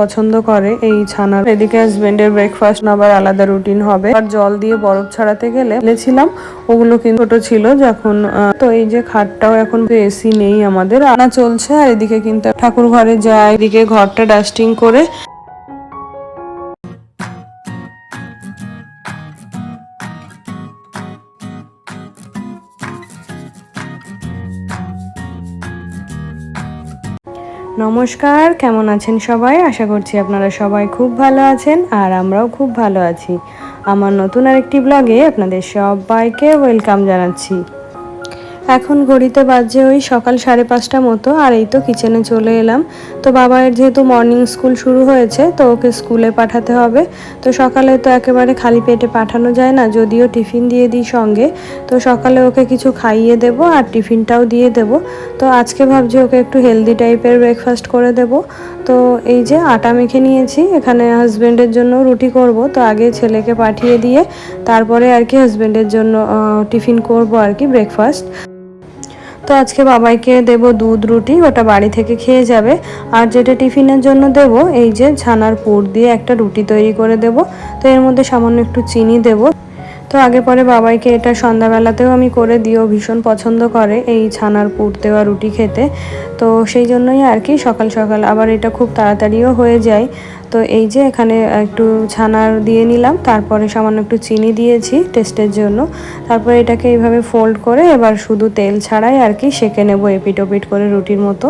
পছন্দ করে, এই ছানার এদিকে হাজবেন্ডের ব্রেকফাস্ট আবার আলাদা রুটিন হবে। আর জল দিয়ে বরফ ছাড়াতে গেলে বলেছিলাম, ওগুলো কিন্তু ছোট ছিল যখন তো এই যে খাটটাও এখন এসি নেই আমাদের। আনা চলছে, আর এদিকে কিন্তু ঠাকুর ঘরে যায়, এদিকে ঘরটা ডাস্টিং করে নমস্কার, কেমন আছেন সবাই? আশা করছি আপনারা সবাই খুব ভালো আছেন আর আমরাও খুব ভালো আছি। আমার নতুন আরেকটি ব্লগে আপনাদের সবাইকে ওয়েলকাম জানাচ্ছি। এখন ঘড়িতে বাজছে ওই সকাল সাড়ে পাঁচটা মতো, আর এই তো কিচেনে চলে এলাম। তো বাবায়ের যেহেতু মর্নিং স্কুল শুরু হয়েছে, তো ওকে স্কুলে পাঠাতে হবে। তো সকালে তো একেবারে খালি পেটে পাঠানো যায় না, যদিও টিফিন দিয়ে দিই সঙ্গে। তো সকালে ওকে কিছু খাইয়ে দেব, আর টিফিনটাও দিয়ে দেব। তো আজকে ভাবছি ওকে একটু হেলদি টাইপের ব্রেকফাস্ট করে দেব। তো এই যে আটা মেখে নিয়েছি, এখানে হাজব্যান্ডের জন্য রুটি করব, তো আগে ছেলেকে পাঠিয়ে দিয়ে তারপরে আর কি হাজব্যান্ডের জন্য টিফিন করব আর কি ব্রেকফাস্ট তো আজকে বাবাইকে দেব দুধ, রুটি, ওটা বাড়ি থেকে খেয়ে যাবে। আর যেটা টিফিনের জন্য দেব, এই যে ছানার পুর দিয়ে একটা রুটি তৈরি করে দেব। তো এর মধ্যে সামান্য একটু চিনি দেব। তো আগে পরে বাবাইকে এটা সন্ধ্যাবেলাতেও আমি করে দিও, ভীষণ পছন্দ করে এই ছানার পুর দেওয়া রুটি খেতে। তো সেই জন্যই আর কি সকাল সকাল আবার এটা খুব তাড়াতাড়িও হয়ে যায়। তো এই যে এখানে একটু ছানার দিয়ে নিলাম, তারপরে সামান্য একটু চিনি দিয়েছি টেস্টের জন্য। তারপরে এটাকে এইভাবে ফোল্ড করে এবার শুধু তেল ছাড়াই আর কি সেঁকে নেব এপিট ওপিট করে রুটির মতো।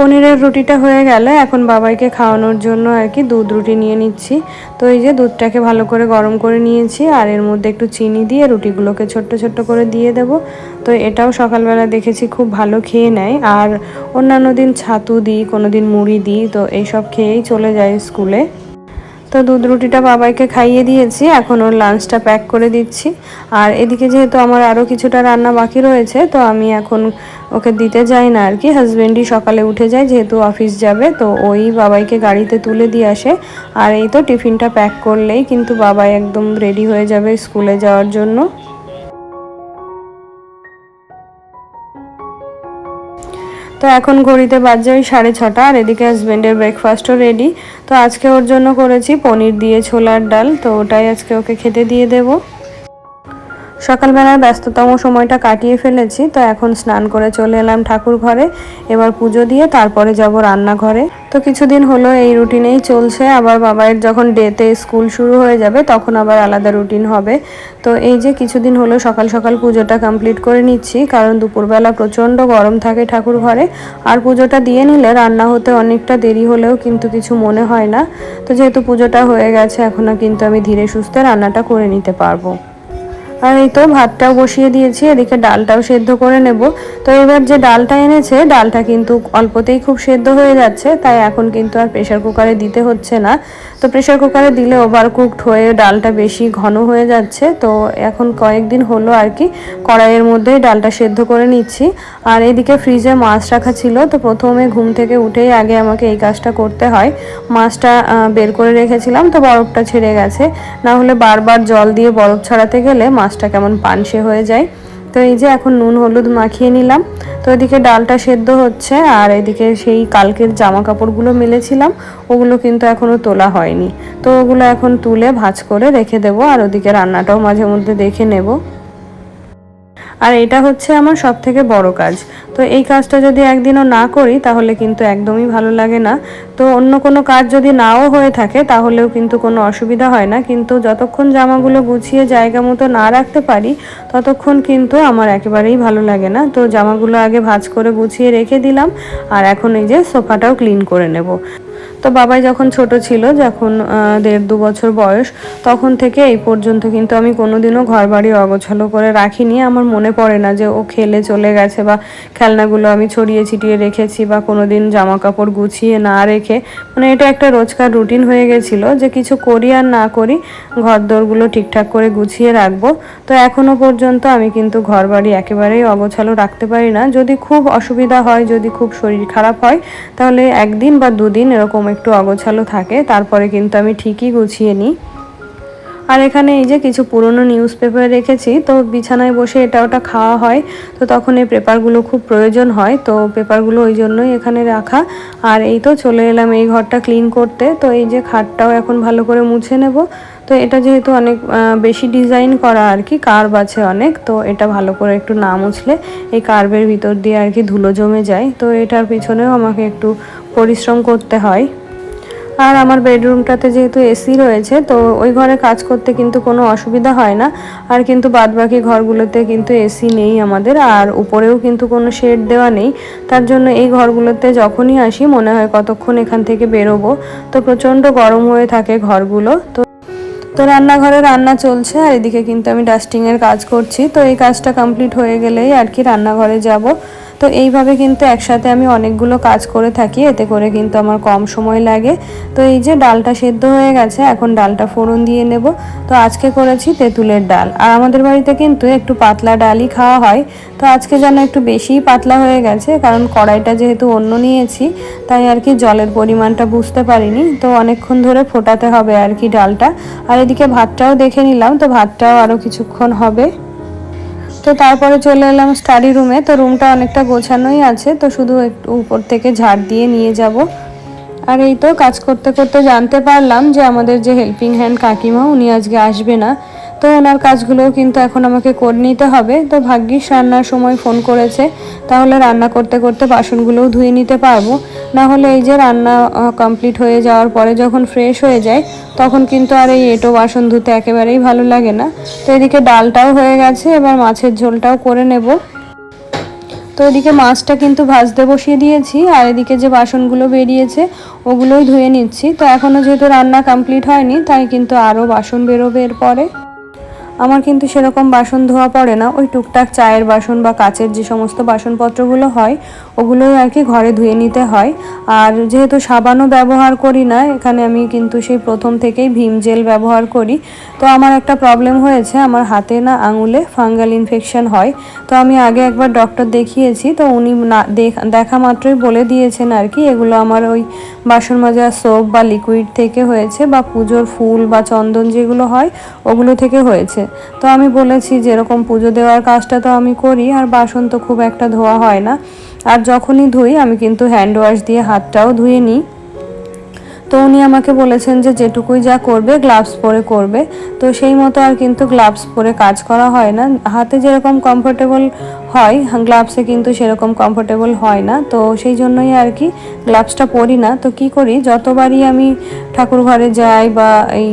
পনিরের রুটিটা হয়ে গেলে এখন বাবাইকে খাওয়ানোর জন্য আর কি দুধ রুটি নিয়ে নিচ্ছি। তো এই যে দুধটাকে ভালো করে গরম করে নিয়েছি আর এর মধ্যে একটু চিনি দিয়ে রুটিগুলোকে ছোট্ট ছোট্ট করে দিয়ে দেব। তো এটাও সকালবেলা দেখেছি খুব ভালো খেয়ে নেয়। আর অন্যান্য দিন ছাতু দিই, কোনো দিন মুড়ি দিই, তো এইসব খেয়েই চলে যায় স্কুলে। তো দুধ রুটিটা বাবাইকে খাইয়ে দিয়েছি, এখন ওর লাঞ্চটা প্যাক করে দিচ্ছি। আর এদিকে যেহেতু আমার আরও কিছুটা রান্না বাকি রয়েছে, তো আমি এখন ওকে দিতে যাই না আর কি। হাজব্যান্ডই সকালে উঠে যায়, যেহেতু অফিস যাবে, তো ওই বাবাইকে গাড়িতে তুলে দিয়ে আসে। আর এই তো টিফিনটা প্যাক করলেই কিন্তু বাবাই একদম রেডি হয়ে যাবে স্কুলে যাওয়ার জন্য। তো এখন ঘড়িতে বাজে ওই সাড়ে ছটা আর এদিকে হাজব্যান্ডের ব্রেকফাস্টও রেডি তো আজকে ওর জন্য করেছি পনির দিয়ে ছোলার ডাল, তো ওটাই আজকে ওকে খেতে দিয়ে দেবো। সকালবেলার ব্যস্ততম সময়টা কাটিয়ে ফেলেছি, তো এখন স্নান করে চলে এলাম ঠাকুর ঘরে। এবার পুজো দিয়ে তারপরে যাব রান্নাঘরে। তো কিছুদিন হলো এই রুটিনেই চলছে, আবার বাবাইয়ের যখন ডেতে স্কুল শুরু হয়ে যাবে, তখন আবার আলাদা রুটিন হবে। তো এই যে কিছুদিন হলো সকাল সকাল পুজোটা কমপ্লিট করে নিচ্ছি, কারণ দুপুরবেলা প্রচণ্ড গরম থাকে ঠাকুর ঘরে। আর পুজোটা দিয়ে নিলে রান্না হতে অনেকটা দেরি হলেও কিন্তু কিছু মনে হয় না। তো যেহেতু পুজোটা হয়ে গেছে এখনও কিন্তু আমি ধীরে সুস্থে রান্নাটা করে নিতে পারব। আর এই তো ভাতটাও বসিয়ে দিয়েছি, এদিকে ডালটাও সেদ্ধ করে নেব। তো এবার যে ডালটা এনেছে, ডালটা কিন্তু অল্পতেই খুব সেদ্ধ হয়ে যাচ্ছে, তাই এখন কিন্তু আর প্রেশার কুকারে দিতে হচ্ছে না। তো প্রেশার কুকারে দিলে ওভার কুকড হয়ে ডালটা বেশি ঘন হয়ে যাচ্ছে। তো এখন কয়েকদিন হলো আর কি, কড়াইয়ের মধ্যেই ডালটা সেদ্ধ করে নিচ্ছি। আর এদিকে ফ্রিজে মাছ রাখা ছিল, তো প্রথমে ঘুম থেকে উঠেই আগে আমাকে এই কাজটা করতে হয়। মাছটা বের করে রেখেছিলাম, তো বরফটা ছেড়ে গেছে। না হলে বারবার জল দিয়ে বরফ ছড়াতে গেলে মাছটা কেমন পানসে হয়ে যায়। তো এই যে এখন নুন, হলুদ মাখিয়ে নিলাম। তো এদিকে ডালটা সেদ্ধ হচ্ছে আর এদিকে সেই কালকের জামা কাপড়গুলো মেলেছিলাম, ওগুলো কিন্তু এখনও তোলা হয়নি। তো ওগুলো এখন তুলে ভাজ করে রেখে দেবো আর ওদিকে রান্নাটাও মাঝে মধ্যে দেখে নেব। আর এটা হচ্ছে আমার সব থেকে বড় কাজ। তো এই কাজটা যদি একদিনও না করি, তাহলে কিন্তু একদমই ভালো লাগে না। তো অন্য কোনো কাজ যদি নাও হয়ে থাকে, তাহলেও কিন্তু কোনো অসুবিধা হয় না। কিন্তু যতক্ষণ জামাগুলো গুছিয়ে জায়গা মতো না রাখতে পারি, ততক্ষণ কিন্তু আমার একেবারেই ভালো লাগে না। তো জামাগুলো আগে ভাঁজ করে গুছিয়ে রেখে দিলাম, আর এখন এই যে সোফাটাও ক্লিন করে নেব। তো বাবাই যখন ছোট ছিল, যখন দেড় দু বছর বয়স, তখন থেকে এই পর্যন্ত কিন্তু আমি কোনোদিনও ঘর বাড়ি অগোছালো করে রাখিনি। আমার মনে পড়ে না যে ও খেলে চলে গেছে বা খেলনাগুলো আমি ছড়িয়ে ছিটিয়ে রেখেছি বা কোনোদিন জামা কাপড় গুছিয়ে না রেখে। মানে এটা একটা রোজকার রুটিন হয়ে গেছিল যে কিছু করি আর না করি ঘর দোরগুলো ঠিকঠাক করে গুছিয়ে রাখব। তো এখনও পর্যন্ত আমি কিন্তু ঘর বাড়ি একেবারেই অগোছালো রাখতে পারি না। যদি খুব অসুবিধা হয়, যদি খুব শরীর খারাপ হয়, তাহলে একদিন বা দুদিন এরকম একটু অগোছালো থাকে, তারপরে কিন্তু আমি ঠিকই গুছিয়ে নিই। আর এখানে এই যে কিছু পুরনো নিউজ পেপার রেখেছি, তো বিছানায় বসে এটা ওটা খাওয়া হয়, তো তখন এই পেপারগুলো খুব প্রয়োজন হয়, তো পেপারগুলো ওই জন্যই এখানে রাখা। আর এই তো চলে এলাম এই ঘরটা ক্লিন করতে, তো এই যে খাটটাও এখন ভালো করে মুছে নেব তো এটা যেহেতু অনেক বেশি ডিজাইন করা আর কি কার্ভ আছে অনেক, তো এটা ভালো করে একটু না মুছলে এই কার্ভের ভিতর দিয়ে আর কি ধুলো জমে যায়। তো এটার পিছনেও আমাকে একটু পরিশ্রম করতে হয়। আর আমার বেডরুমটাতে যেহেতু এসি রয়েছে, তো ওই ঘরে কাজ করতে কিন্তু কোনো অসুবিধা হয় না। আর কিন্তু বাদবাকি ঘরগুলোতে কিন্তু এসি নেই আমাদের, আর উপরেও কিন্তু কোনো শেড দেওয়া নেই। তার জন্য এই ঘরগুলোতে যখনই আসি, মনে হয় কতক্ষণ এখান থেকে বেরোবো। তো প্রচণ্ড গরম হয়ে থাকে ঘরগুলো, তো তো রান্নাঘরে রান্না চলছে, আর এদিকে কিন্তু আমি ডাস্টিংয়ের কাজ করছি। তো এই কাজটা কমপ্লিট হয়ে গেলেই আর কি রান্নাঘরে যাব। তো এইভাবে কিন্তু একসাথে আমি অনেকগুলো কাজ করে থাকি, এতে করে কিন্তু আমার কম সময় লাগে। তো এই যে ডালটা সেদ্ধ হয়ে গেছে, এখন ডালটা ফোড়ন দিয়ে নেব। তো আজকে করেছি তেঁতুলের ডাল। আর আমাদের বাড়িতে কিন্তু একটু পাতলা ডালই খাওয়া হয়। তো আজকে যেন একটু বেশিই পাতলা হয়ে গেছে, কারণ কড়াইটা যেহেতু অন্য নিয়েছি, তাই আর কি জলের পরিমাণটা বুঝতে পারিনি। তো অনেকক্ষণ ধরে ফোটাতে হবে আর কি ডালটা। আর এদিকে ভাতটাও দেখে নিলাম, তো ভাতটাও আরও কিছুক্ষণ হবে। তো তারপরে চলে এলাম স্টাডি রুমে তো রুমটা অনেকটা গোছানোই আছে, তো শুধু একটু উপর থেকে ঝাড় দিয়ে নিয়ে যাব। আর এই তো কাজ করতে করতে জানতে পারলাম যে আমাদের যে হেল্পিং হ্যান্ড কাকিমা, উনি আজকে আসবে না। তো ওনার কাজগুলোও কিন্তু এখন আমাকে করে নিতে হবে। তো ভাগ্যিস রান্নার সময় ফোন করেছে, তাহলে রান্না করতে করতে বাসনগুলোও ধুয়ে নিতে পারব। না হলে এই যে রান্না কমপ্লিট হয়ে যাওয়ার পরে যখন ফ্রেশ হয়ে যায়, তখন কিন্তু আর এই এটো বাসন ধুতে একেবারেই ভালো লাগে না। তো এদিকে ডালটাও হয়ে গেছে, এবার মাছের ঝোলটাও করে নেব। তো এদিকে মাছটা কিন্তু ভাজতে বসিয়ে দিয়েছি, আর এদিকে যে বাসনগুলো বেরিয়েছে, ওগুলোই ধুয়ে নিচ্ছি। তো এখনও যেহেতু রান্না কমপ্লিট হয়নি, তাই কিন্তু আরও বাসন বেরোবে এরপরে। আমার কিন্তু সেরকম বাসন ধোয়া পড়ে না। ওই টুকটাক চায়ের বাসন বা কাচের যে সমস্ত বাসনপত্রগুলো হয়, ওগুলোই আর কি ঘরে ধুয়ে নিতে হয়। আর যেহেতু সাবানও ব্যবহার করি না, এখানে আমি কিন্তু সেই প্রথম থেকেই ভীম জেল ব্যবহার করি। তো আমার একটা প্রবলেম হয়েছে, আমার হাতে না আঙুলে ফাঙ্গাল ইনফেকশন হয়। তো আমি আগে একবার ডক্টর দেখিয়েছি, তো উনি না দেখা মাত্রই বলে দিয়েছেন আর কি, এগুলো আমার ওই বাসন মাজা সোপ বা লিকুইড থেকে হয়েছে বা পুজোর ফুল বা চন্দন যেগুলো হয়, ওগুলো থেকে হয়েছে। তো আমি বলেছি যেরকম পুজো দেওয়ার কাজটা তো আমি করি, আর বাসন তো খুব একটা ধোয়া হয় না। আর যখনই ধুই, আমি কিন্তু হ্যান্ড ওয়াশ দিয়ে হাতটাও ধুয়ে নিই। তো উনি আমাকে বলেছেন যে যেটুকুই যা করবে গ্লাভস পরে করবে। তো সেই মতো আর কিন্তু গ্লাভস পরে কাজ করা হয় না। হাতে যেরকম কমফোর্টেবল হয় গ্লাভসে কিন্তু সেরকম কমফোর্টেবল হয় না। তো সেই জন্যই আর কি গ্লাভসটা পরি না। তো কি করি, যতবারই আমি ঠাকুর ঘরে যাই বা এই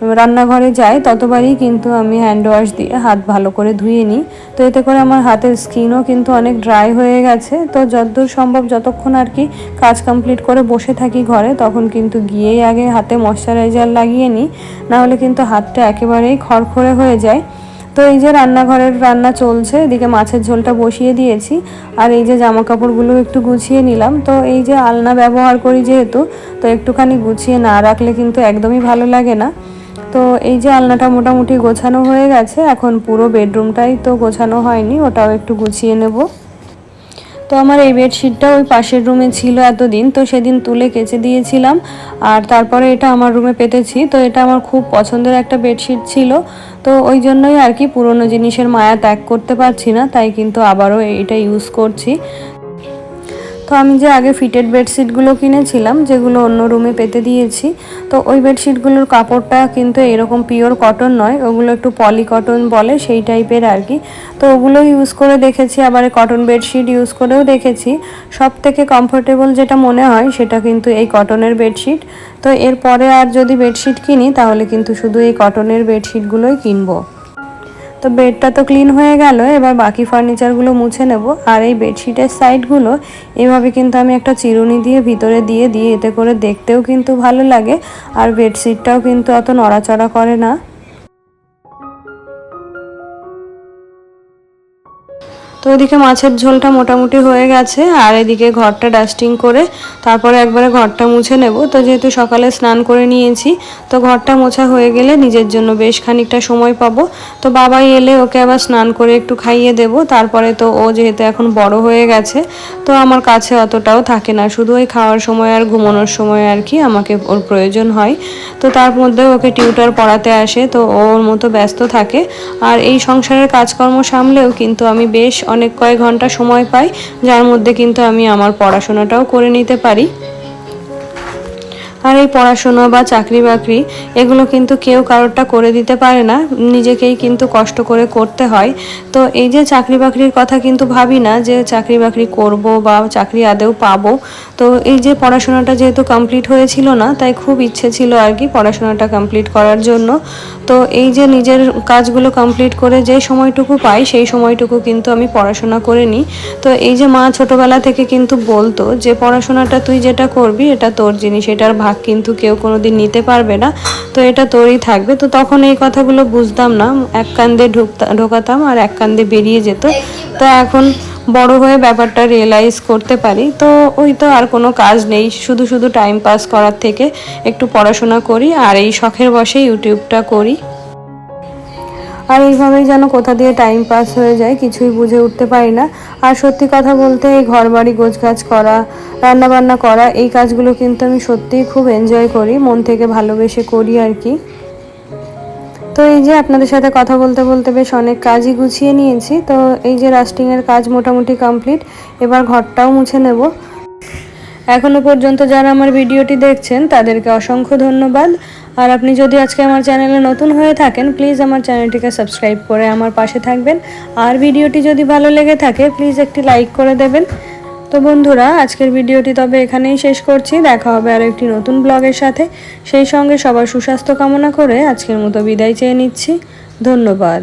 রান্নাঘরে যাই, ততবারই কিন্তু আমি হ্যান্ড ওয়াশ দিয়ে হাত ভালো করে ধুয়ে নিই। তো এতে করে আমার হাতের স্কিনও কিন্তু অনেক ড্রাই হয়ে গেছে। তো যতদূর সম্ভব যতক্ষণ আর কি কাজ কমপ্লিট করে বসে থাকি ঘরে, তখন কিন্তু গিয়েই আগে হাতে ময়শ্চারাইজার লাগিয়ে নিই। নাহলে কিন্তু হাতটা একেবারেই খড়খড়ে হয়ে যায়। তো এই যে রান্নাঘরের রান্না চলছে, এদিকে মাছের ঝোলটা বসিয়ে দিয়েছি। আর এই যে জামা কাপড়গুলো একটু গুছিয়ে নিলাম। তো এই যে আলনা ব্যবহার করি যেহেতু, তো একটুখানি গুছিয়ে না রাখলে কিন্তু একদমই ভালো লাগে না। তো এই যে আলনাটা মোটামুটি গোছানো হয়ে গেছে, এখন পুরো বেডরুমটাই তো গোছানো হয়নি, ওটাও একটু গুছিয়ে নেব। তো আমার এই বেডশিটটা ওই পাশের রুমে ছিল এতদিন, তো সেদিন তুলে কেচে দিয়েছিলাম, আর তারপরে এটা আমার রুমে পেতেছি, তো এটা আমার খুব পছন্দের একটা বেডশিট ছিল। তো ওই জন্যই আর কি পুরনো জিনিসের মায়া ত্যাগ করতে পারছি না, তাই কিন্তু আবারও এটা ইউজ করছি। তো আমি যে আগে ফিটেড বেডশিটগুলো কিনেছিলাম, যেগুলো অন্য রুমে পেতে দিয়েছি, তো ওই বেডশিটগুলোর কাপড়টা কিন্তু এরকম পিওর কটন নয়, ওগুলো একটু পলি কটন বলে সেই টাইপের আর কি। তো ওগুলো ইউজ করে দেখেছি, আবার কটন বেডশিট ইউজ করেও দেখেছি। সব থেকে কমফোর্টেবল যেটা মনে হয়, সেটা কিন্তু এই কটনের বেডশিট তো এরপরে আর যদি বেডশিট কিনি, তাহলে কিন্তু শুধু এই কটনের বেডশিটগুলোই কিনবো। তো বেডটা তো ক্লিন হয়ে গেল, এবার বাকি ফার্নিচারগুলো মুছে নেব। আর এই বেডশিটের সাইডগুলো এভাবে কিন্তু আমি একটা চিরুনি দিয়ে ভিতরে দিয়ে দিয়ে এতে করে দেখতেও কিন্তু ভালো লাগে, আর বেডশিটটাও কিন্তু অত নড়াচড়া করে না। তো ওইদিকে মাছের ঝোলটা মোটামুটি হয়ে গেছে, আর এদিকে ঘরটা ডাস্টিং করে তারপরে একবারে ঘরটা মুছে নেব। তো যেহেতু সকালে স্নান করে নিয়েছি, তো ঘরটা মোছা হয়ে গেলে নিজের জন্য বেশ খানিকটা সময় পাবো। তো বাবাই এলে ওকে আবার স্নান করে একটু খাইয়ে দেব, তারপরে তো ও যেহেতু এখন বড় হয়ে গেছে, তো আমার কাছে অতটাও থাকে না। শুধু ওই খাওয়ার সময় আর ঘুমানোর সময় আর কি আমাকে ওর প্রয়োজন হয়। তো তার মধ্যে ওকে টিউটার পড়াতে আসে, তো ওর মতো ব্যস্ত থাকে। আর এই সংসারের কাজকর্ম সামলেও কিন্তু আমি বেশ অনেক কয়েক ঘণ্টা সময় পাই যার মধ্যে কিন্তু আমি আমার পড়াশোনাটাও করে নিতে পারি। আর এই পড়াশোনা বা চাকরি বাকরি এগুলো কিন্তু কেউ কারোরটা করে দিতে পারে না। নিজেকেই কিন্তু কষ্ট করে করতে হয়। তো এই যে চাকরি বাকরির কথা কিন্তু ভাবি না যে চাকরি বাকরি করব বা চাকরি আদেও পাবো। তো এই যে পড়াশোনাটা যেহেতু কমপ্লিট হয়েছিল না, তাই খুব ইচ্ছে ছিল আর কি পড়াশোনাটা কমপ্লিট করার জন্য। তো এই যে নিজের কাজগুলো কমপ্লিট করে যে সময়টুকু পাই, সেই সময়টুকু কিন্তু আমি পড়াশোনা করে নিই। তো এই যে মা ছোটবেলা থেকে কিন্তু বলতো যে, পড়াশোনাটা তুই যেটা করবি, এটা তোর জিনিস, এটার কিন্তু কেউ কোনোদিন নিতে পারবে না। তো এটা তোরই থাকবে। তো তখন এই কথাগুলো বুঝতাম না। এক কান্দে ঢুকতাম ঢোকাতাম আর এক কান্দে বেরিয়ে যেত। তো এখন বড় হয়ে ব্যাপারটা রিয়েলাইজ করতে পারি। তো ওই তো আর কোনো কাজ নেই। শুধু শুধু টাইম পাস করার থেকে একটু পড়াশোনা করি আর এই শখের বসে ইউটিউবটা করি। আর এইভাবেই যেন কোথা দিয়ে টাইম পাস হয়ে যায়, কিছুই বুঝে উঠতে পারি না। আর সত্যি কথা বলতে, এই ঘর বাড়ি গোছগাছ করা রান্না বান্না করা, এই কাজগুলো কিন্তু আমি সত্যিই খুব এনজয় করি, মন থেকে ভালোবেসে করি আর কি। তো এই যে আপনাদের সাথে কথা বলতে বলতে বেশ অনেক কাজই গুছিয়ে নিয়েছি। তো এই যে রাস্টিংয়ের কাজ মোটামুটি কমপ্লিট এবার ঘরটাও মুছে নেব। এখনও পর্যন্ত যারা আমার ভিডিওটি দেখছেন, তাদেরকে অসংখ্য ধন্যবাদ। আর আপনি যদি আজকে আমার চ্যানেলে নতুন হয়ে থাকেন, প্লিজ আমার চ্যানেলটিকে সাবস্ক্রাইব করে আমার পাশে থাকবেন। আর ভিডিওটি যদি ভালো লেগে থাকে, প্লিজ একটি লাইক করে দেবেন। তো বন্ধুরা, আজকের ভিডিওটি তবে এখানেই শেষ করছি। দেখা হবে আর একটি নতুন ব্লগের সাথে। সেই সঙ্গে সবার সুস্বাস্থ্য কামনা করে আজকের মতো বিদায় চেয়ে নিচ্ছি। ধন্যবাদ।